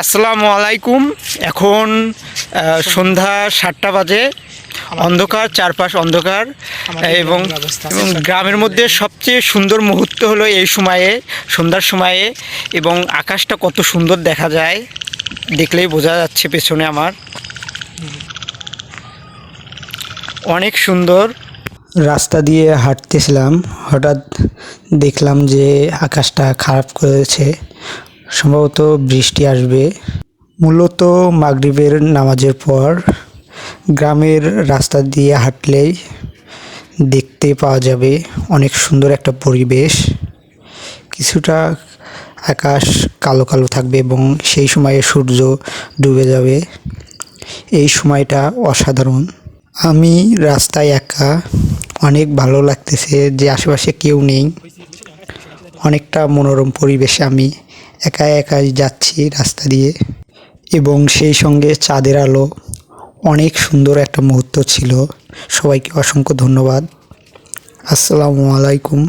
আসসালামু আলাইকুম। এখন সন্ধ্যা সাতটা বাজে অন্ধকার চারপাশ অন্ধকার এবং গ্রামের এবং গ্রামের মধ্যে সবচেয়ে সুন্দর মুহূর্ত হলো এই সময়ে সন্ধ্যার সময়ে এবং আকাশটা কত সুন্দর দেখা যায় দেখলেই বোঝা যাচ্ছে পেছনে আমার। অনেক সুন্দর। রাস্তা দিয়ে হাঁটতেছিলাম হঠাৎ দেখলাম যে আকাশটা খারাপ করেছে। সম্ভবত বৃষ্টি আসবে। মূলত মাগরিবের নামাজের পর গ্রামের রাস্তা দিয়ে হাঁটলেই দেখতে পাওয়া যাবে অনেক সুন্দর একটা পরিবেশ। কিছুটা আকাশ কালো কালো থাকবে এবং সেই সময়ে সূর্য ডুবে যাবে। এই সময়টা অসাধারণ। আমি রাস্তায় একা, অনেক ভালো লাগতেছে যে আশেপাশে কেউ নেই। অনেকটা মনোরম পরিবেশে আমি একা একাই যাচ্ছি রাস্তা দিয়ে। এবং সেই সঙ্গে চাঁদের আলো, অনেক সুন্দর একটা মুহূর্ত ছিল। সবাইকে অসংখ্য ধন্যবাদ। আসসালামু আলাইকুম।